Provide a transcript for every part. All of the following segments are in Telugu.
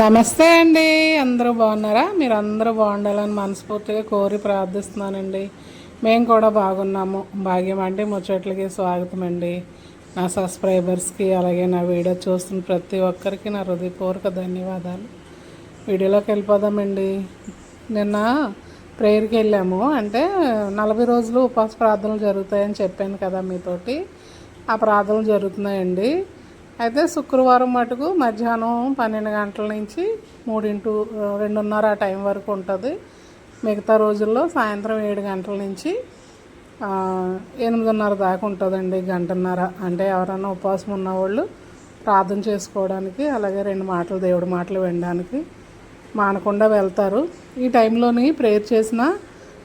నమస్తే అండి. అందరూ బాగున్నారా? మీరు అందరూ బాగుండాలని మనస్ఫూర్తిగా కోరి ప్రార్థిస్తున్నానండి. మేము కూడా బాగున్నాము. భాగ్యం అంటే ముచ్చట్లకి స్వాగతం అండి నా సబ్స్క్రైబర్స్కి అలాగే నా వీడియో చూస్తున్న ప్రతి ఒక్కరికి నా హృదయపూర్వక ధన్యవాదాలు. వీడియోలోకి వెళ్ళిపోదామండి. నిన్న ప్రేయర్కి వెళ్ళాము. అంటే నలభై రోజులు ఉపవాస ప్రార్థనలు జరుగుతాయని చెప్పాను కదా మీతోటి. ఆ ప్రార్థనలు జరుగుతున్నాయండి. అయితే శుక్రవారం మటుకు మధ్యాహ్నం పన్నెండు గంటల నుంచి మూడింటు రెండున్నర ఆ టైం వరకు ఉంటుంది. మిగతా రోజుల్లో సాయంత్రం ఏడు గంటల నుంచి ఎనిమిదిన్నర దాకా ఉంటుందండి గంటన్నర. అంటే ఎవరైనా ఉపవాసం ఉన్నవాళ్ళు ప్రార్థన చేసుకోవడానికి అలాగే రెండు మాటలు దేవుడి మాటలు వినడానికి మానకుండా వెళ్తారు. ఈ టైంలోని ప్రేయర్ చేసిన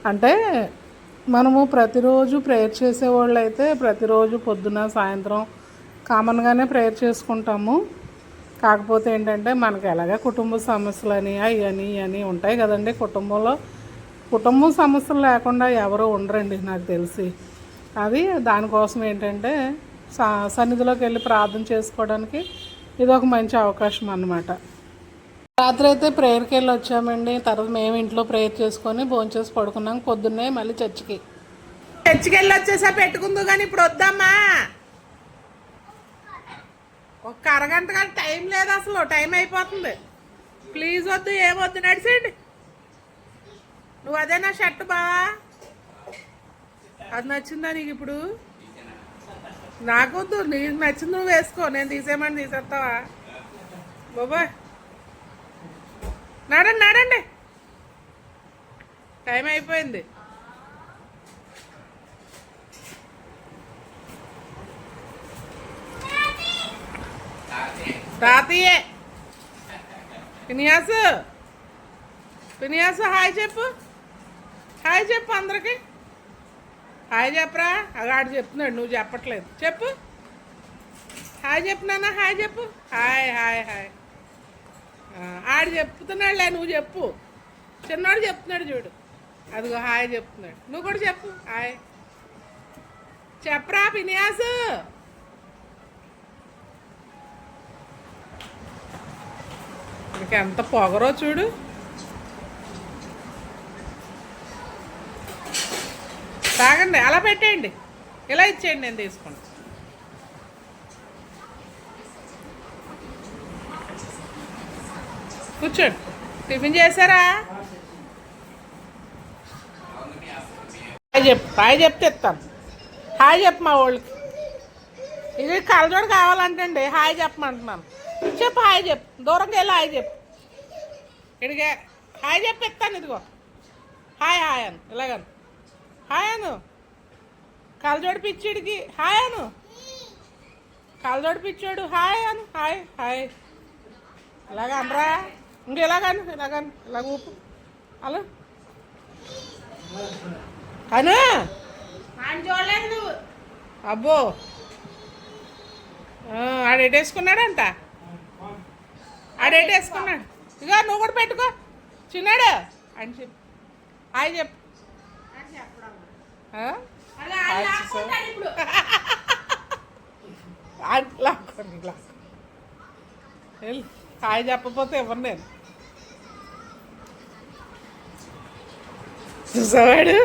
అంటే మనము ప్రతిరోజు ప్రేయర్ చేసేవాళ్ళు అయితే ప్రతిరోజు పొద్దున సాయంత్రం కామన్గానే ప్రేయర్ చేసుకుంటాము. కాకపోతే ఏంటంటే మనకి ఎలాగ కుటుంబ సమస్యలని అవని అని ఉంటాయి కదండి కుటుంబంలో. కుటుంబం సమస్యలు లేకుండా ఎవరు ఉండరండి నాకు తెలిసి. అది దానికోసం ఏంటంటే సన్నిధిలోకి వెళ్ళి ప్రార్థన చేసుకోవడానికి ఇది ఒక మంచి అవకాశం అన్నమాట. రాత్రి అయితే ప్రేయర్కి వెళ్ళి వచ్చామండి. తర్వాత మేము ఇంట్లో ప్రేయర్ చేసుకొని భోంచేసి పడుకున్నాం. పొద్దున్నే మళ్ళీ చర్చికి. చర్చికి వెళ్ళి వచ్చేసా పెట్టుకుందు కానీ ఇప్పుడు వద్దామా ఒక్క అరగంట కానీ టైం లేదు అసలు. టైం అయిపోతుంది. ప్లీజ్ వద్దు ఏమొద్దు నడిచేయండి. నువ్వు అదే నా షర్ట్ బావా? అది నచ్చిందా నీకు ఇప్పుడు? నాకొద్దు నీకు నచ్చింది నువ్వు వేసుకో. నేను తీసేయమని తీసేస్తావా? బాబాయ్. నడండి నడండి. టైం అయిపోయింది. తాతయ్యే. పినియాసు పినియాసు హాయ్ చెప్పు. హాయ్ చెప్పు అందరికి. హాయ్ చెప్పరా? అగాడు చెప్తున్నాడు నువ్వు చెప్పట్లేదు. చెప్పు. హాయ్ చెప్పు నాన్న హాయ్ చెప్పు. Hi hi hi. ఆడు చెప్తున్నాడులే నువ్వు చెప్పు. చిన్నోడు చెప్తున్నాడు చూడు. అదిగో హాయ్ చెప్తున్నాడు. నువ్వు కూడా చెప్పు. హాయ్. చెప్పరా పినియాసు ఇంకా ఎంత పొగరో చూడు. తాగండి అలా పెట్టేయండి. ఇలా ఇచ్చేయండి నేను తీసుకుంటాను కూర్చోండి. టిఫిన్ చేశారా? హాయ్ చెప్పు హాయ్ చెప్తే ఇస్తాను. హాయ్ చెప్పు మా వాళ్ళకి ఇది కలజోడు కావాలంటండి. హాయ్ చెప్పమంటున్నాను. చెప్పు హాయ్ చెప్పు. దూరంగా వెళ్ళి హాయ్ చెప్పు. ఇడిగే హాయ్ చెప్పి ఇస్తాను ఇదిగో. హాయ్ హాయ్ అను ఇలాగను. హాయ్ అను. కలజోడు పిచ్చిడికి హాయ్ అను. కలజోడు పిచ్చాడు. హాయ్ అను. Hi hi. ఇలాగ అనరా? ఇంక ఇలాగను ఇలాగను ఇలాగ ఊపు. అలా. అను. చూడలేదు అబ్బో. ఆ, ఆడు ఎటేసుకున్నాడు ఇక నువ్వు కూడా పెట్టుకో. చిన్నాడు అని చెప్పు. హాయ్ చెప్పు. లాక్కోండి లాక్కో వెళ్ళు. హాయ్ చెప్పకపోతే ఇవ్వను నేను చూసావాడు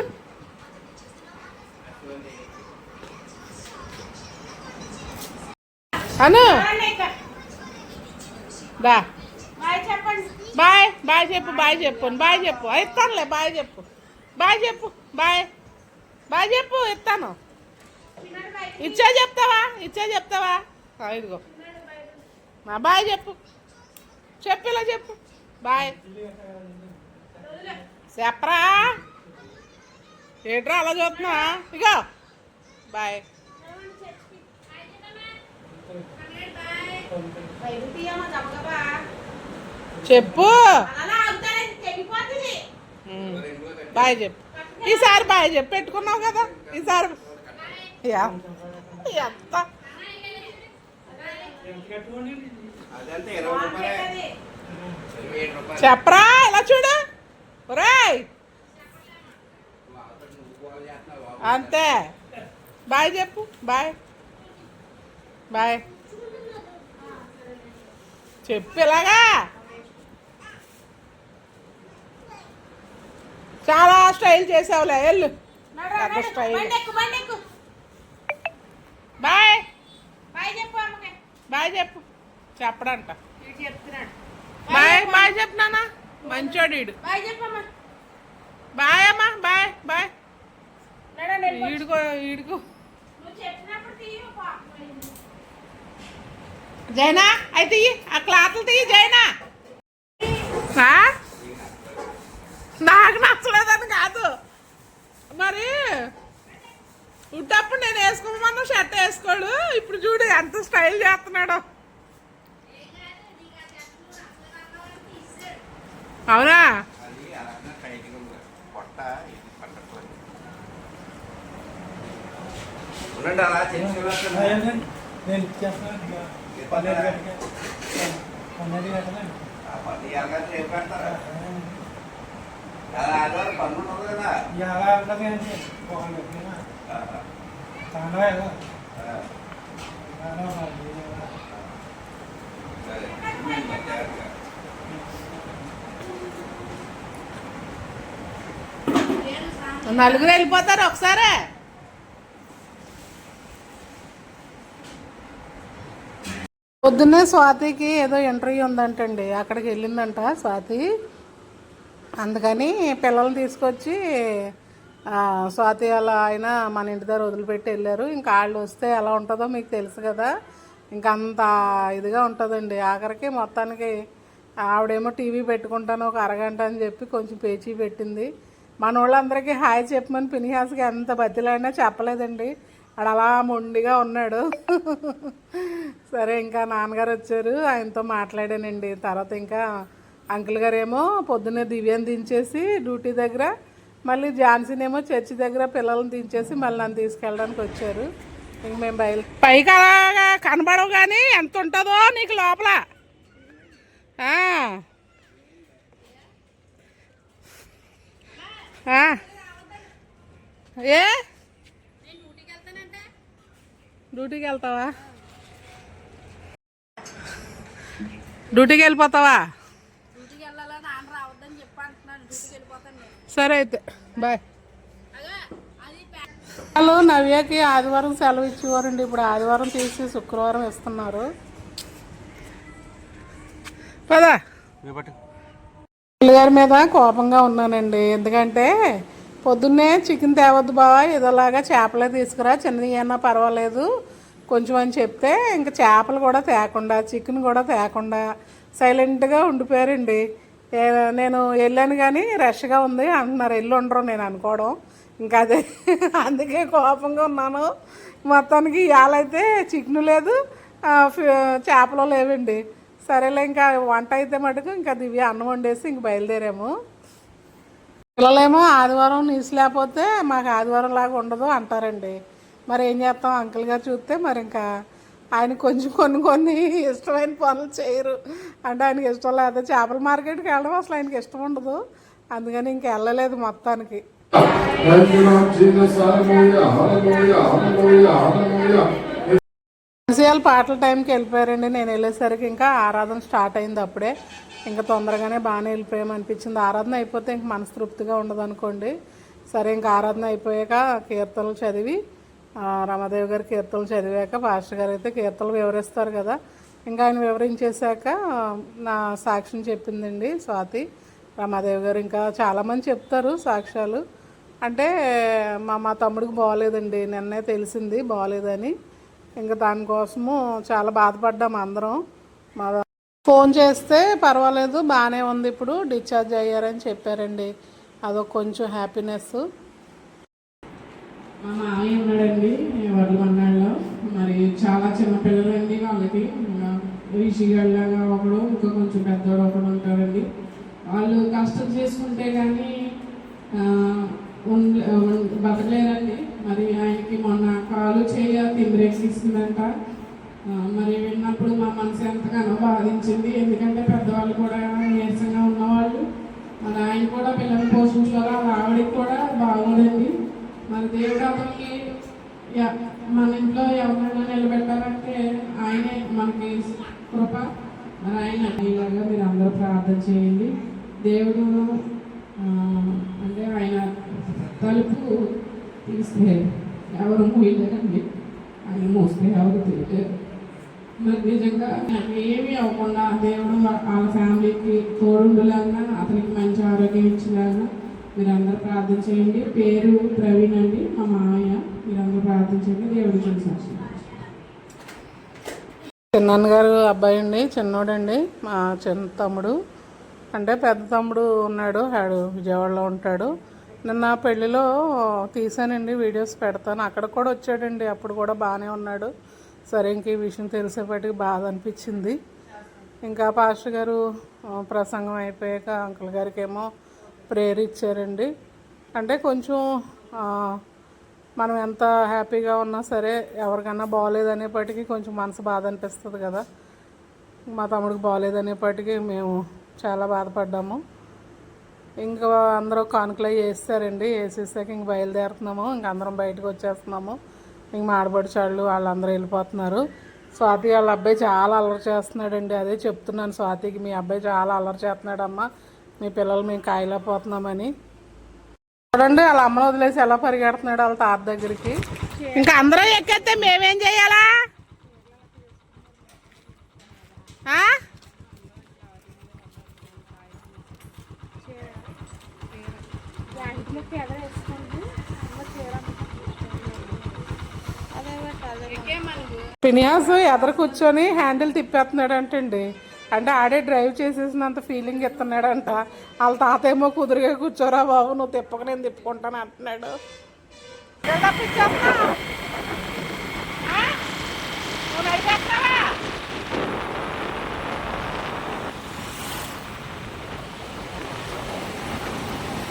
అను. దా బాయ్ చెప్పండి. బాయ్ బాయ్ చెప్పు బాయ్ చెప్పు బాయ్ చెప్పు. ఆ, ఇస్తానులే బాయ్ చెప్పు. బాయ్ చెప్పు బాయ్. బాయ్ చెప్పు ఇస్తాను చిన్నడు బాయ్ ఇచ్చే చెప్తావా? ఇచ్చే చెప్తావా? ఆ, ఇదిగో. మా బాయ్ చెప్పు. చెప్పు ఇలా చెప్పు. బాయ్. చెప్పరా? ఏంట్రా అలా చూస్తున్నా ఇగో. బాయ్. బయట తీయమ్మా గబగబా చెప్పు. బాయ్ చెప్పు. ఈసారి బాయ్ చెప్పు. పెట్టుకున్నావు కదా? ఈసారి యా, ఎంత? చెప్పరా? ఇలా చూడు. బాబు. అంతే. బాయ్ చెప్పు. బాయ్. బాయ్. చెప్పేలాగా. చాలా స్టైల్ చేసావులే వెళ్ళు. స్టైల్. బాయ్. బాయ్ చెప్పు చెప్పడంట. బాయ్ బాయ్ చెప్పు. నాన్న. మంచోడు బాయ్ అమ్మా. బాయ్ బాయ్ ఈడుకో వీడుకో జైనా? అయితే. ఆ క్లాత్లు తీయి జైనా? నాకు నచ్చలేదని కాదు. మరి ఉట్టప్పుడు నేను వేసుకోమన్నా షర్ట్ వేసుకోడు. ఇప్పుడు చూడు ఎంత స్టైల్ చేస్తున్నాడు. అవునా? నేను చేస్తాను పన్నెండు గంటలకి పన్నెండు గంటలండి పది ఎలాగ రేపు పెడతారా అలా ఆదివారం పన్ను ఉంటుంది కదా ఎలా ఉంటుంది అంటే బాగుంది ఆహా. తాండవ ఎలా ఆ, తాండవ సరే జాగ్రత్తగా. నలుగురు వెళ్ళిపోతారు ఒకసారే పొద్దున్నే స్వాతికి ఏదో ఇంటర్వ్యూ ఉందంటండి. అక్కడికి వెళ్ళిందంట స్వాతి. అందుకని పిల్లల్ని తీసుకొచ్చి స్వాతి అలా ఆయన మన ఇంటి దగ్గర వదిలిపెట్టి వెళ్ళారు. ఇంకా వాళ్ళు వస్తే ఎలా ఉంటుందో మీకు తెలుసు కదా. ఇంకా అంత ఇదిగా ఉంటుందండి. ఆఖరికి మొత్తానికి ఆవిడేమో టీవీ పెట్టుకుంటాను ఒక అరగంట అని చెప్పి కొంచెం పేచీ పెట్టింది. మన వాళ్ళందరికీ హాయ్ చెప్పమని పినిహాస్కి ఎంత బతిలాడినా చెప్పలేదండి. ఆడ అలా మొండిగా ఉన్నాడు. సరే ఇంకా నాన్నగారు వచ్చారు. ఆయనతో మాట్లాడానండి. తర్వాత ఇంకా అంకుల్ గారేమో పొద్దున్నే దివ్యాన్ని దించేసి డ్యూటీ దగ్గర మళ్ళీ ఝాన్సీనేమో చర్చి దగ్గర పిల్లల్ని దించేసి మళ్ళీ నన్ను తీసుకెళ్ళడానికి వచ్చారు. ఇంక మేము బయలు పైకి అలాగా కనబడవు కానీ ఎంత ఉంటుందో నీకు లోపల. ఏ? డ్యూటీకి వెళ్తావా? డ్యూటీకి వెళ్ళిపోతావా? సరే అయితే బాయ్. వాళ్ళు నవ్యకి ఆదివారం సెలవు ఇచ్చేవారండి. ఇప్పుడు ఆదివారం తీసి శుక్రవారం ఇస్తున్నారు. పదా. గారి మీద కోపంగా ఉన్నానండి. ఎందుకంటే పొద్దున్నే చికెన్ తేవద్దు బావా ఏదోలాగా చేపలే తీసుకురా చిన్నది ఏమన్నా పర్వాలేదు. కొంచెం అని చెప్తే ఇంకా చేపలు కూడా తేకుండా చికెన్ కూడా తేకుండా సైలెంట్గా ఉండిపోయారండి. నేను వెళ్ళాను కానీ రష్గా ఉంది అంటున్నారు వెళ్ళి ఉండరు నేను అనుకోవడం. ఇంకా అదే అందుకే కోపంగా ఉన్నాను. మొత్తానికి ఇవాళైతే చికెన్ లేదు చేపలు లేవండి. సరేలే ఇంకా వంట అయితే మటుకు ఇంకా దివ్య అన్నం వండేసి ఇంక బయలుదేరాము. పిల్లలేమో ఆదివారం నీసు లేకపోతే మాకు ఆదివారం లాగా ఉండదు అంటారండి. మరి ఏం చేస్తాం? అంకుల్ గారు చూస్తే మరి ఇంకా ఆయన కొంచెం కొన్ని కొన్ని ఇష్టమైన పనులు చేయరు. అంటే ఆయనకి ఇష్టం లేదు చేపల మార్కెట్కి వెళ్ళడం అసలు ఆయనకి ఇష్టం ఉండదు. అందుకని ఇంక వెళ్ళలేదు మొత్తానికి. విజయాలు పాటల టైంకి వెళ్ళిపోయారండి. నేను వెళ్ళేసరికి ఇంకా ఆరాధన స్టార్ట్ అయింది అప్పుడే. ఇంకా తొందరగానే బాగానే వెళ్ళిపోయామనిపించింది ఆరాధన అయిపోతే ఇంక మనస్తృప్తిగా ఉండదు అనుకోండి. సరే ఇంకా ఆరాధన అయిపోయాక కీర్తనలు చదివి రమాదేవి గారి కీర్తనలు చదివాక పాస్టర్ గారు అయితే కీర్తనలు వివరిస్తారు కదా. ఇంకా ఆయన వివరించేశాక నా సాక్ష్యం చెప్పిందండి స్వాతి. రమాదేవి గారు ఇంకా చాలామంది చెప్తారు సాక్ష్యాలు. అంటే మా మా తమ్ముడికి బాగోలేదండి. నిన్నే తెలిసింది బాగోలేదని. ఇంకా దానికోసము చాలా బాధపడ్డాము అందరం. మా ఫోన్ చేస్తే పర్వాలేదు బాగానే ఉంది ఇప్పుడు డిశ్చార్జ్ అయ్యారని చెప్పారండి. అదొక కొంచెం హ్యాపీనెస్ మా మామయ్య ఉన్నాడండి వడ్ల మన్నాడులో మరి చాలా చిన్న పిల్లలండి వాళ్ళకి. రిషిగాళ్ళగా ఒకడు ఇంకా కొంచెం పెద్దవాడు ఒకడు ఉంటారండి వాళ్ళు కష్టం చేసుకుంటే కానీ బతకలేరండి. మరి ఆయనకి మొన్న కాలు చేయ తిమ్మిరేసేసిందంట ఆ, మరి విన్నప్పుడు మా మనసు ఎంతగానో బాధించింది. ఎందుకంటే పెద్దవాళ్ళు కూడా నీరసంగా ఉన్నవాళ్ళు. మరి ఆయన కూడా పిల్లల్ని పోషించుకోవాలి? వాళ్ళ ఆవిడకి కూడా బాగోదండి. మరి దేవుడు అతనికి మన ఇంట్లో ఎవరైనా నిలబెట్టాలంటే ఆయనే మనకి కృప. మరి ఆయన ఇలాగా మీరు అందరూ ప్రార్థన చేయండి. దేవుడు అంటే ఆయన తలుపు తీస్తే ఎవరు మూయలేరండి ఆయన మూస్తే ఎవరు తీయలేరు మరి నిజంగా ఏమీ అవ్వకుండా దేవుడు వాళ్ళ ఫ్యామిలీకి తోడుండులాగా అతనికి మంచి ఆరోగ్యం ఇచ్చేలాగా మీరందరూ ప్రార్థన చేయండి పేరు ప్రవీణ్ అండి మా మామయ్య మీరందరూ ప్రార్థన చేయండి దేవుడికి సాక్షి చిన్నాన్న గారు అబ్బాయి అండి చిన్నోడండి మా చిన్న తమ్ముడు అంటే పెద్ద తమ్ముడు ఉన్నాడు ఆడు విజయవాడలో ఉంటాడు నిన్న పెళ్ళిలో తీసానండి వీడియోస్ పెడతాను. అక్కడ కూడా వచ్చాడండి అప్పుడు కూడా బాగానే ఉన్నాడు. సరే ఇంక ఈ విషయం తెలిసేపాటికి బాధ అనిపించింది. ఇంకా పాస్టర్ గారు ప్రసంగం అయిపోయాక అంకుల్ గారికి ఏమో ప్రేయర్ ఇచ్చారండి. అంటే కొంచెం మనం ఎంత హ్యాపీగా ఉన్నా సరే ఎవరికన్నా బాగోలేదనేపాటికి కొంచెం మనసు బాధ అనిపిస్తుంది కదా. మా తమ్ముడికి బాగోలేదనేపాటికి మేము చాలా బాధపడ్డాము. ఇంకా అందరూ కానుకలు అవి వేస్తారండి వేసేసాక ఇంక బయలుదేరుతున్నాము. ఇంక అందరం బయటకు వచ్చేస్తున్నాము. ఇంక మాడబడి చాళ్ళు వాళ్ళందరూ వెళ్ళిపోతున్నారు. స్వాతి వాళ్ళ అబ్బాయి చాలా అల్లరి చేస్తున్నాడండి. అదే చెప్తున్నాను స్వాతికి. మీ అబ్బాయి చాలా అల్లరి చేస్తున్నాడమ్మా. మీ పిల్లలు మేము కాయలేకపోతున్నామని. చూడండి వాళ్ళ అమ్మను వదిలేసి ఎలా పరిగెడుతున్నాడు వాళ్ళ తాత దగ్గరికి? ఇంకా అందరూ ఎక్కేస్తే మేమేం చేయాలా ఆ? దాంట్లోకి ఎగరేసుకోండి అమ్మ చీర అదే పెట్టాలి పినియాస్ ఎదర కూర్చొని హ్యాండిల్ తిప్పేస్తున్నాడు అంటండి అంటే ఆడే డ్రైవ్ చేసేసినంత ఫీలింగ్ ఇస్తున్నాడంట. వాళ్ళ తాత ఏమో కుదురుగా కూర్చోరా బాబు నువ్వు తిప్పక నేను తిప్పుకుంటాను అంటున్నాడు బిల్డప్ ఇచ్చేస్తున్నావు. ఆ? నువ్వు నడిపేస్తావా?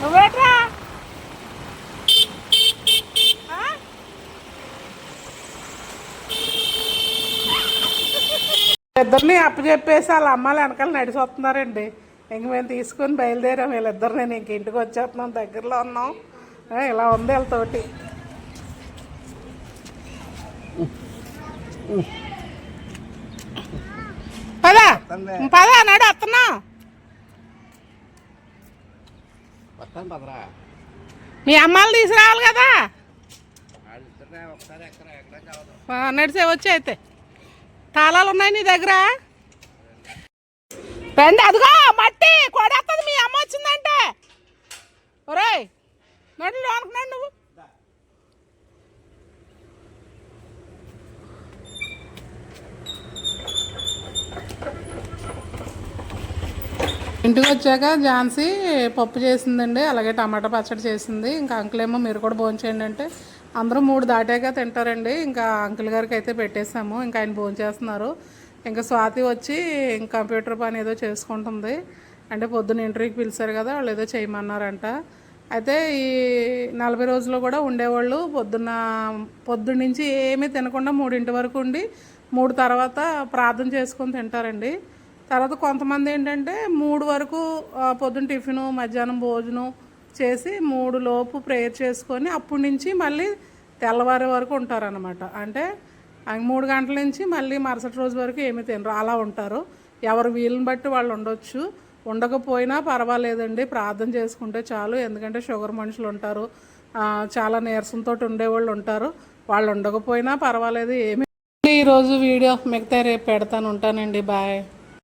నువ్వేట్రా ఆ? ఇద్దరిని అప్పచెప్పేసి వాళ్ళ అమ్మాలు వెనకాల నడిచి వస్తున్నారండి ఇంక మేము తీసుకొని బయలుదేరాం వీళ్ళిద్దరు. నేను ఇంక ఇంటికి వచ్చేస్తున్నాం దగ్గరలో ఉన్నాం. ఇలా ఉంది వీళ్ళతోటి. పదా. పదా నాడు వస్తున్నావు వస్తాను పదరా. మీ అమ్మాయిలు తీసుకురావాలి కదా. నడిచే వచ్చి అయితే. తాళాలు ఉన్నాయి నీ దగ్గర? రండి అదిగో మట్టి కొడేస్తుంది మీ అమ్మ వచ్చిందంటే. ఒరేయ్ నడు లోనుకున్నాడు నువ్వు. ఇంటికి వచ్చాక ఝాన్సీ పప్పు చేసిందండి అలాగే టమాటా పచ్చడి చేసింది. ఇంకా అంకుల్ ఏమో మీరు కూడా భోంచేయండి అంటే అందరూ మూడు దాటాక తింటారండి. ఇంకా అంకుల్ గారికి అయితే పెట్టేసాము ఇంకా ఆయన భోంచేస్తున్నారు ఇంకా స్వాతి వచ్చి ఇంకా కంప్యూటర్ పని ఏదో చేసుకుంటుంది. అంటే పొద్దున్న ఇంటర్వ్యూకి పిలిచారు కదా వాళ్ళు ఏదో చేయమన్నారంట. అయితే ఈ నలభై రోజుల్లో కూడా ఉండేవాళ్ళు పొద్దున్న పొద్దున్న నుంచి ఏమీ తినకుండా మూడింటి వరకు ఉండి మూడు తర్వాత ప్రార్థన చేసుకొని తింటారండి. తర్వాత కొంతమంది ఏంటంటే మూడు వరకు పొద్దున్న టిఫిను మధ్యాహ్నం భోజనం చేసి మూడు లోపు ప్రేయర్ చేసుకొని అప్పటి నుంచి మళ్ళీ తెల్లవారే వరకు ఉంటారనమాట అంటే మూడు గంటల నుంచి మళ్ళీ మరుసటి రోజు వరకు ఏమీ తినరు. అలా ఉంటారు. ఎవరు వీలుని బట్టి వాళ్ళు ఉండొచ్చు. ఉండకపోయినా పర్వాలేదండి. ప్రార్థన చేసుకుంటే చాలు. ఎందుకంటే షుగర్ మనుషులు ఉంటారు. చాలా నీరసంతో ఉండేవాళ్ళు ఉంటారు. వాళ్ళు ఉండకపోయినా పర్వాలేదు. ఏమి ఈరోజు వీడియో మిగతా రేపు పెడతాను. ఉంటానండి. బాయ్.